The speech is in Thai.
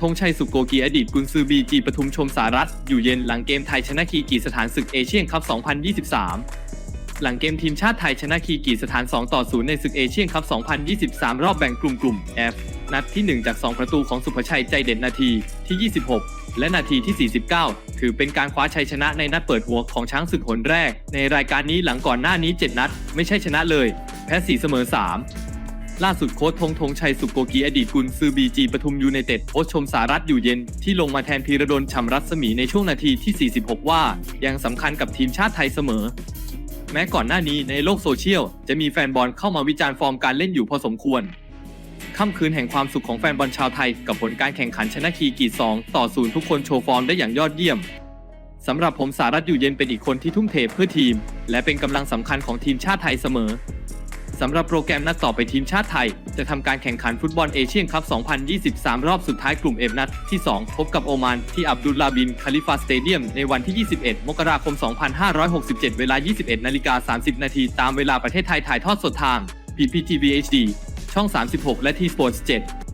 ธงชัยสุโกกีอดีตกุนซือบีจีปทุมชมสารัฐ อยู่เย็นหลังเกมไทยชนะคีกีสถานศึกเอเชียนคัพ 2023 หลังเกมทีมชาติไทยชนะคีกีสถาน 2 ต่อ 0 ในศึกเอเชียนคัพ 2023 รอบแบ่งกลุ่มกลุ่ม F นัดที่ 1 จาก 2 ประตูของสุภชัยใจเด่นนาทีที่ 26 และนาทีที่ 49 ถือเป็นการคว้าชัยชนะในนัดเปิดหัวของช้างศึกหนแรก ในรายการนี้หลังก่อนหน้านี้ 7 นัด ไม่ใช่ชนะเลย แพ้ 4 เสมอ 3 ล่าสุดโค้ชธงธงชัยสุโกกีอดีตกุนซือบีจีปทุมยูไนเต็ดโค้ชชมสารัตอยู่เย็น ที่ลงมาแทนพีระดลชำรัศมีในช่วงนาทีที่ 46 ว่า ยังสำคัญกับทีมชาติไทยเสมอ แม้ก่อนหน้านี้ในโลกโซเชียล จะมีแฟนบอลเข้ามาวิจารณ์ฟอร์มการเล่นอยู่พอสมควรค่ำคืนแห่งความสุขของแฟนบอลชาวไทย กับผลการแข่งขันชนะคีกี2ต่อ0ทุกคนโชว์ฟอร์มได้อย่างยอดเยี่ยมสำหรับผมสารัตอยู่เย็นเป็นอีกคนที่ทุ่มเทเพื่อทีม และเป็นกำลังสำคัญของทีมชาติไทยเสมอ สำหรับโปรแกรมนัดต่อไปทีมชาติไทย จะทำการแข่งขันฟุตบอลเอเชียนคัพ 2023 รอบสุดท้ายกลุ่มเอฟนัดที่ 2 พบกับโอมานที่อับดุลลาบินคาลิฟาสเตเดียมในวันที่ 21 มกราคม 2567 เวลา 21 นาฬิกา 30 นาทีตามเวลาประเทศไทยถ่ายทอดสดทาง PPTV HD ช่อง 36 และ T Sports 7